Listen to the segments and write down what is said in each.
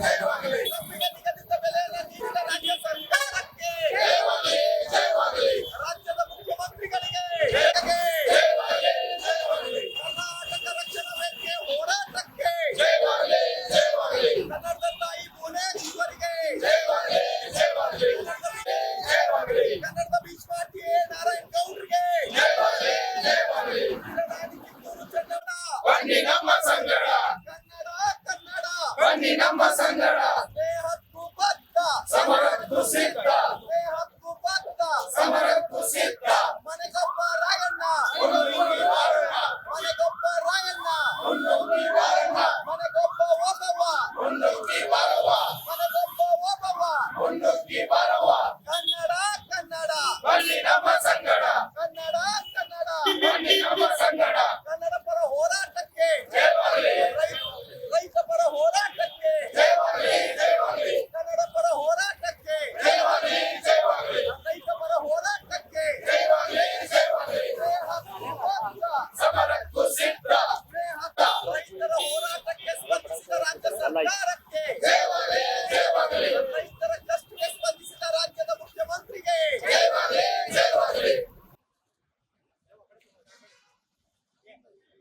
Hallelujah. ಬನ್ನಿ ನಮ್ಮ ಸಂಗಡ ದೇಹಕ್ಕೂ ಸಿದ್ಧ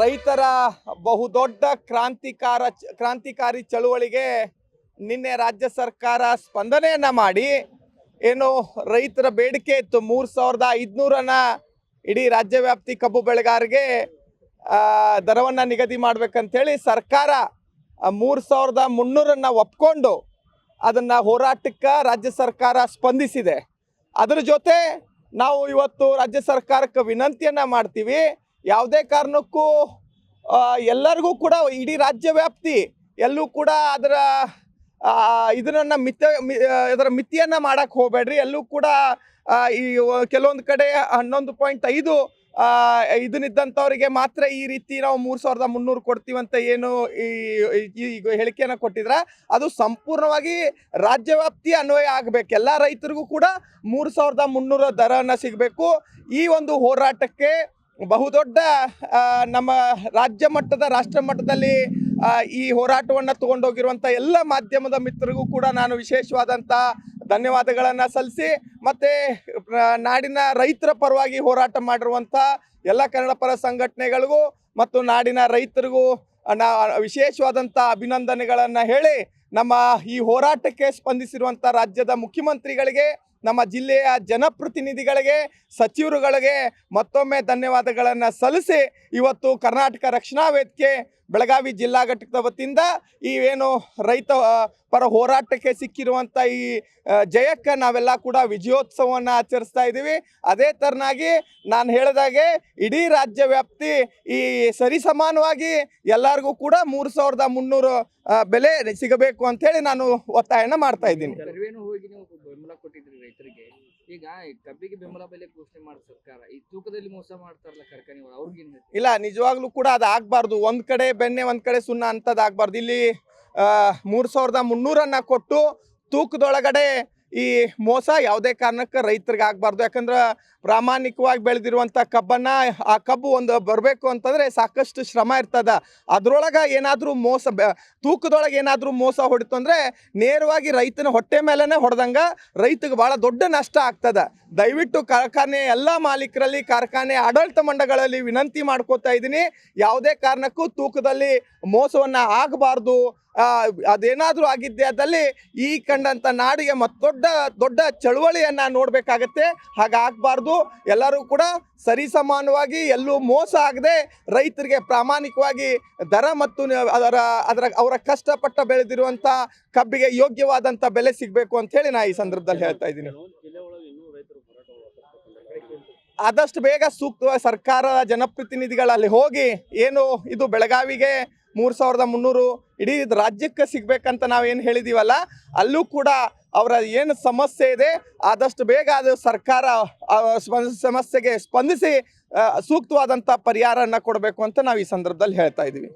ರೈತರ ಬಹುದೊಡ್ಡ ಕ್ರಾಂತಿಕಾರ ಕ್ರಾಂತಿಕಾರಿ ಚಳುವಳಿಗೆ ನಿನ್ನೆ ರಾಜ್ಯ ಸರ್ಕಾರ ಸ್ಪಂದನೆಯನ್ನು ಮಾಡಿ, ಏನು ರೈತರ ಬೇಡಿಕೆ ಇತ್ತು ಮೂರು ಸಾವಿರದ ಐದುನೂರನ್ನ ಇಡೀ ರಾಜ್ಯ ವ್ಯಾಪ್ತಿ ಕಬ್ಬು ಬೆಳೆಗಾರರಿಗೆ ದರವನ್ನು ನಿಗದಿ ಮಾಡ್ಬೇಕಂತೇಳಿ ಸರ್ಕಾರ ಮೂರು ಸಾವಿರದ ಮುನ್ನೂರನ್ನು ಒಪ್ಕೊಂಡು ಅದನ್ನು ಹೋರಾಟಕ್ಕೆ ರಾಜ್ಯ ಸರ್ಕಾರ ಸ್ಪಂದಿಸಿದೆ. ಅದರ ಜೊತೆ ನಾವು ಇವತ್ತು ರಾಜ್ಯ ಸರ್ಕಾರಕ್ಕೆ ವಿನಂತಿಯನ್ನು ಮಾಡ್ತೀವಿ. ಯಾವುದೇ ಕಾರಣಕ್ಕೂ ಎಲ್ಲರಿಗೂ ಕೂಡ ಇಡೀ ರಾಜ್ಯ ವ್ಯಾಪ್ತಿ ಎಲ್ಲೂ ಕೂಡ ಅದರ ಇದನ್ನ ಮಿತ ಅದರ ಮಿತಿಯನ್ನು ಇದರ ಹೋಗಬೇಡ್ರಿ. ಎಲ್ಲೂ ಕೂಡ ಈ ಕೆಲವೊಂದು ಕಡೆ ಹನ್ನೊಂದು ಪಾಯಿಂಟ್ ಐದು ಇದನ್ನಿದ್ದಂಥವ್ರಿಗೆ ಮಾತ್ರ ಈ ರೀತಿ ನಾವು ಮೂರು ಸಾವಿರದ ಮುನ್ನೂರು ಕೊಡ್ತೀವಂತ ಏನು ಈ ಹೇಳಿಕೆಯನ್ನು ಕೊಟ್ಟಿದ್ರ. ಅದು ಸಂಪೂರ್ಣವಾಗಿ ರಾಜ್ಯವ್ಯಾಪ್ತಿ ಅನ್ವಯ ಆಗಬೇಕು. ಎಲ್ಲ ರೈತರಿಗೂ ಕೂಡ ಮೂರು ಸಾವಿರದ ಮುನ್ನೂರ ದರನ ಸಿಗಬೇಕು. ಈ ಒಂದು ಹೋರಾಟಕ್ಕೆ ಬಹುದೊಡ್ಡ ನಮ್ಮ ರಾಜ್ಯ ಮಟ್ಟದ, ರಾಷ್ಟ್ರ ಮಟ್ಟದಲ್ಲಿ ಈ ಹೋರಾಟವನ್ನು ತಗೊಂಡೋಗಿರುವಂಥ ಎಲ್ಲ ಮಾಧ್ಯಮದ ಮಿತ್ರರಿಗೂ ಕೂಡ ನಾನು ವಿಶೇಷವಾದಂಥ ಧನ್ಯವಾದಗಳನ್ನು ಸಲ್ಲಿಸಿ, ಮತ್ತು ನಾಡಿನ ರೈತರ ಪರವಾಗಿ ಹೋರಾಟ ಮಾಡಿರುವಂಥ ಎಲ್ಲ ಕನ್ನಡ ಪರ ಸಂಘಟನೆಗಳಿಗೂ ಮತ್ತು ನಾಡಿನ ರೈತರಿಗೂ ನಾ ವಿಶೇಷವಾದಂಥ ಅಭಿನಂದನೆಗಳನ್ನು ಹೇಳಿ, ನಮ್ಮ ಈ ಹೋರಾಟಕ್ಕೆ ಸ್ಪಂದಿಸಿರುವಂಥ ರಾಜ್ಯದ ಮುಖ್ಯಮಂತ್ರಿಗಳಿಗೆ ನಮ್ಮ ಜಿಲ್ಲೆಯ ಜನಪ್ರತಿನಿಧಿಗಳಿಗೆ, ಸಚಿವರುಗಳಿಗೆ ಮತ್ತೊಮ್ಮೆ ಧನ್ಯವಾದಗಳನ್ನು ಸಲ್ಲಿಸಿ ಇವತ್ತು ಕರ್ನಾಟಕ ರಕ್ಷಣಾ ವೇದಿಕೆ ಬೆಳಗಾವಿ ಜಿಲ್ಲಾ ಘಟಕದ ವತಿಯಿಂದ ಈ ಏನು ರೈತ ಪರ ಹೋರಾಟಕ್ಕೆ ಸಿಕ್ಕಿರುವಂಥ ಈ ಜಯಕ್ಕೆ ನಾವೆಲ್ಲ ಕೂಡ ವಿಜಯೋತ್ಸವವನ್ನು ಆಚರಿಸ್ತಾ ಇದ್ದೀವಿ. ಅದೇ ಥರನಾಗಿ ನಾನು ಹೇಳಿದಾಗೆ ಇಡೀ ರಾಜ್ಯ ವ್ಯಾಪ್ತಿ ಈ ಸರಿಸಮಾನವಾಗಿ ಎಲ್ಲರಿಗೂ ಕೂಡ ಮೂರು ಸಾವಿರದ ಮುನ್ನೂರು ಬೆಲೆ ಸಿಗಬೇಕು ಅಂಥೇಳಿ ನಾನು ಒತ್ತಾಯನ ಮಾಡ್ತಾ ಇದ್ದೀನಿ. ಬೆಂಬಲ ಕೊಟ್ಟಿದ್ರಿ ರೈತರಿಗೆ. ಈಗ ಕಬ್ಬಿಗೆ ಬೆಂಬಲ ಬೆಲೆ ಘೋಷಣೆ ಮಾಡಿ ಸರ್ಕಾರ, ಈ ತೂಕದಲ್ಲಿ ಮೋಸ ಮಾಡ್ತಾರಲ್ಲ ಕಾರ್ಖಾನೆಗಳು ಅವ್ರಿಗೆ ಇಲ್ಲ, ನಿಜವಾಗ್ಲೂ ಕೂಡ ಅದು ಆಗ್ಬಾರ್ದು. ಒಂದ್ ಕಡೆ ಬೆಣ್ಣೆ, ಒಂದ್ ಕಡೆ ಸುಣ್ಣ ಅಂತದ್ ಆಗ್ಬಾರ್ದು. ಇಲ್ಲಿ ಮೂರ್ ಸಾವಿರದ ಮುನ್ನೂರನ್ನ ಕೊಟ್ಟು ತೂಕದೊಳಗಡೆ ಈ ಮೋಸ ಯಾವುದೇ ಕಾರಣಕ್ಕೆ ರೈತರಿಗೆ ಆಗಬಾರ್ದು. ಯಾಕಂದ್ರೆ ಪ್ರಾಮಾಣಿಕವಾಗಿ ಬೆಳೆದಿರುವಂಥ ಕಬ್ಬನ್ನು, ಆ ಕಬ್ಬು ಒಂದು ಬರಬೇಕು ಅಂತಂದರೆ ಸಾಕಷ್ಟು ಶ್ರಮ ಇರ್ತದ. ಅದರೊಳಗೆ ಏನಾದರೂ ಮೋಸ ತೂಕದೊಳಗೆ ಏನಾದರೂ ಮೋಸ ಹೊಡಿತು ಅಂದರೆ ನೇರವಾಗಿ ರೈತನ ಹೊಟ್ಟೆ ಮೇಲೇ ಹೊಡೆದಂಗೆ ರೈತಗೆ ಭಾಳ ದೊಡ್ಡ ನಷ್ಟ ಆಗ್ತದೆ. ದಯವಿಟ್ಟು ಕಾರ್ಖಾನೆ ಎಲ್ಲ ಮಾಲೀಕರಲ್ಲಿ ಕಾರ್ಖಾನೆ ಆಡಳಿತ ಮಂಡಗಳಲ್ಲಿ ವಿನಂತಿ ಮಾಡ್ಕೋತಾ ಇದ್ದೀನಿ. ಯಾವುದೇ ಕಾರಣಕ್ಕೂ ತೂಕದಲ್ಲಿ ಮೋಸವನ್ನು ಆಗಬಾರ್ದು. ಅದೇನಾದರೂ ಆಗಿದ್ದೆ ಅದಲ್ಲಿ ಈ ಕಂಡಂತ ನಾಡಿಗೆ ಮತ್ತೊಡ್ಡ ದೊಡ್ಡ ದೊಡ್ಡ ಚಳುವಳಿಯನ್ನು ನೋಡಬೇಕಾಗತ್ತೆ. ಹಾಗಾಗಬಾರ್ದು. ಎಲ್ಲರೂ ಕೂಡ ಸರಿಸಮಾನವಾಗಿ ಎಲ್ಲೂ ಮೋಸ ಆಗದೆ ರೈತರಿಗೆ ಪ್ರಾಮಾಣಿಕವಾಗಿ ದರ ಮತ್ತು ಅದರ ಅದರ, ಅವರ ಕಷ್ಟಪಟ್ಟ ಬೆಳೆದಿರುವಂಥ ಕಬ್ಬಿಗೆ ಯೋಗ್ಯವಾದಂಥ ಬೆಲೆ ಸಿಗಬೇಕು ಅಂತ ಹೇಳಿ ನಾ ಈ ಸಂದರ್ಭದಲ್ಲಿ ಹೇಳ್ತಾ ಇದ್ದೀನಿ. ಆದಷ್ಟು ಬೇಗ ಸೂಕ್ತ ಸರ್ಕಾರ ಜನಪ್ರತಿನಿಧಿಗಳಲ್ಲಿ ಹೋಗಿ ಏನು ಇದು ಬೆಳಗಾವಿಗೆ ಮೂರು ಸಾವಿರದ ಮುನ್ನೂರು ಇಡೀ ರಾಜ್ಯಕ್ಕೆ ನಾವು ನಾವೇನು ಹೇಳಿದೀವಲ್ಲ, ಅಲ್ಲೂ ಕೂಡ ಅವರ ಏನು ಸಮಸ್ಯೆ ಇದೆ, ಆದಷ್ಟು ಬೇಗ ಅದು ಸರ್ಕಾರ ಸಮಸ್ಯೆಗೆ ಸ್ಪಂದಿಸಿ ಸೂಕ್ತವಾದಂಥ ಪರಿಹಾರನ ಕೊಡಬೇಕು ಅಂತ ನಾವು ಈ ಸಂದರ್ಭದಲ್ಲಿ ಹೇಳ್ತಾ ಇದ್ದೀವಿ.